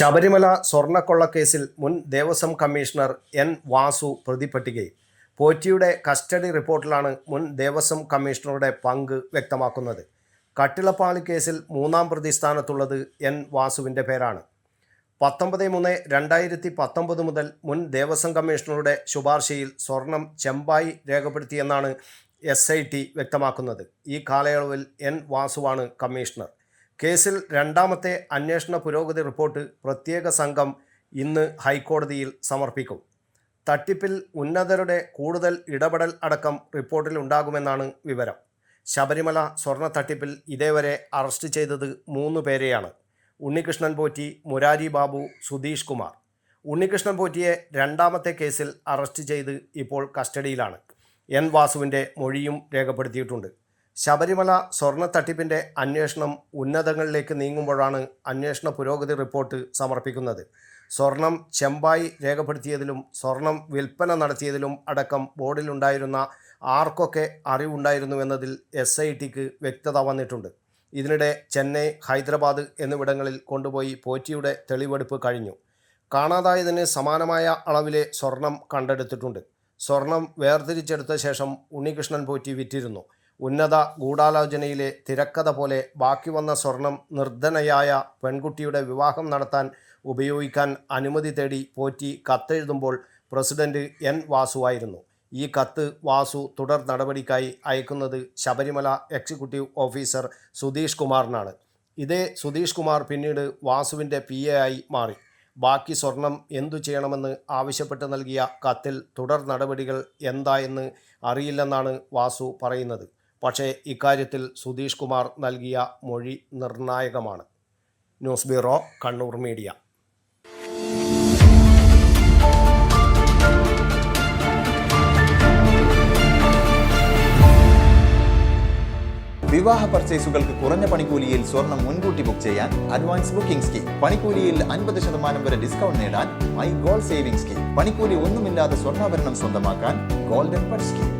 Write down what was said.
ശബരിമല സ്വർണക്കൊള്ളക്കേസിൽ മുൻ Devaswom commissioner N Vasu പ്രതിപട്ടികയിൽ പോറ്റിയുടെ കസ്റ്റഡി റിപ്പോർട്ടിലാണ് മുൻ ദേവസ്വം കമ്മീഷണറുടെ പങ്ക് വ്യക്തമാക്കുന്നത്. കട്ടിളപ്പാളി കേസിൽ മൂന്നാം പ്രതി സ്ഥാനത്തുള്ളത് എൻ വാസുവിന്റെ പേരാണ്. പത്തൊമ്പത് മൂന്ന് രണ്ടായിരത്തി പത്തൊമ്പത് മുതൽ മുൻ ദേവസ്വം കമ്മീഷണറുടെ ശുപാർശയിൽ സ്വർണം ചെമ്പായി രേഖപ്പെടുത്തിയെന്നാണ് എസ് ഐ ടി വ്യക്തമാക്കുന്നത്. ഈ കാലയളവിൽ എൻ വാസുവാണ് കമ്മീഷണർ. കേസിൽ രണ്ടാമത്തെ അന്വേഷണ പുരോഗതി റിപ്പോർട്ട് പ്രത്യേക സംഘം ഇന്ന് ഹൈക്കോടതിയിൽ സമർപ്പിക്കും. തട്ടിപ്പിൽ ഉന്നതരുടെ കൂടുതൽ ഇടപെടൽ അടക്കം റിപ്പോർട്ടിൽ ഉണ്ടാകുമെന്നാണ് വിവരം. ശബരിമല സ്വർണ തട്ടിപ്പിൽ ഇതേവരെ അറസ്റ്റ് ചെയ്തത് മൂന്ന് പേരെയാണ്. ഉണ്ണികൃഷ്ണൻ പോറ്റി മുരാരി ബാബു സുധീഷ് കുമാർ. ഉണ്ണികൃഷ്ണൻ പോറ്റിയെ രണ്ടാമത്തെ കേസിൽ അറസ്റ്റ് ചെയ്ത് ഇപ്പോൾ കസ്റ്റഡിയിലാണ്. എൻ വാസുവിന്റെ മൊഴിയും രേഖപ്പെടുത്തിയിട്ടുണ്ട്. ശബരിമല സ്വർണ തട്ടിപ്പിന്റെ അന്വേഷണം ഉന്നതങ്ങളിലേക്ക് നീങ്ങുമ്പോഴാണ് അന്വേഷണ പുരോഗതി റിപ്പോർട്ട് സമർപ്പിക്കുന്നത്. സ്വർണം ചെമ്പായി രേഖപ്പെടുത്തിയതിലും സ്വർണം വിൽപ്പന നടത്തിയതിലും അടക്കം ബോർഡിലുണ്ടായിരുന്ന ആർക്കൊക്കെ അറിവുണ്ടായിരുന്നുവെന്നതിൽ എസ് ഐ ടിക്ക് വ്യക്തത വന്നിട്ടുണ്ട്. ഇതിനിടെ ചെന്നൈ ഹൈദരാബാദ് എന്നിവിടങ്ങളിൽ കൊണ്ടുപോയി പോറ്റിയുടെ തെളിവെടുപ്പ് കഴിഞ്ഞു. കാണാതായതിന് സമാനമായ അളവിലെ സ്വർണം കണ്ടെടുത്തിട്ടുണ്ട്. സ്വർണം വേർതിരിച്ചെടുത്ത ശേഷം ഉണ്ണികൃഷ്ണൻ പോറ്റി വിറ്റിരുന്നു. ഉന്നത ഗൂഢാലോചനയിലെ തിരക്കഥ പോലെ ബാക്കി വന്ന സ്വർണം നിർധനയായ പെൺകുട്ടിയുടെ വിവാഹം നടത്താൻ ഉപയോഗിക്കാൻ അനുമതി തേടി പോറ്റി കത്തെഴുതുമ്പോൾ പ്രസിഡന്റ് എൻ വാസുവായിരുന്നു ഈ കത്ത് വാസു തുടർ നടപടിക്കായി അയക്കുന്നത് ശബരിമല എക്സിക്യൂട്ടീവ് ഓഫീസർ സുധീഷ് കുമാറിനാണ്. ഇതേ സുധീഷ് കുമാർ പിന്നീട് വാസുവിന്റെ പി എ ആയി മാറി. ബാക്കി സ്വർണം എന്തു ചെയ്യണമെന്ന് ആവശ്യപ്പെട്ട് നൽകിയ കത്തിൽ തുടർ നടപടികൾ എന്തായെന്ന് അറിയില്ലെന്നാണ് വാസു പറയുന്നത്. പക്ഷേ ഇക്കാര്യത്തിൽ സുധീഷ് കുമാർ നൽകിയ മൊഴി നിർണായകമാണ്. News bureau Kannur media. വിവാഹ പർച്ചേസുകൾക്ക് കുറഞ്ഞ പണിക്കൂലിയിൽ സ്വർണം മുൻകൂട്ടി ബുക്ക് ചെയ്യാൻ അഡ്വാൻസ് ബുക്കിംഗ് സ്കീം. പണിക്കൂലിയിൽ അൻപത് ശതമാനം വരെ ഡിസ്കൗണ്ട് നേടാൻ മൈ ഗോൾഡ് സേവിംഗ് സ്കീം. പണിക്കൂലി ഒന്നുമില്ലാതെ സ്വർണാഭരണം സ്വന്തമാക്കാൻ ഗോൾഡൻ ബഡ് സ്കീം.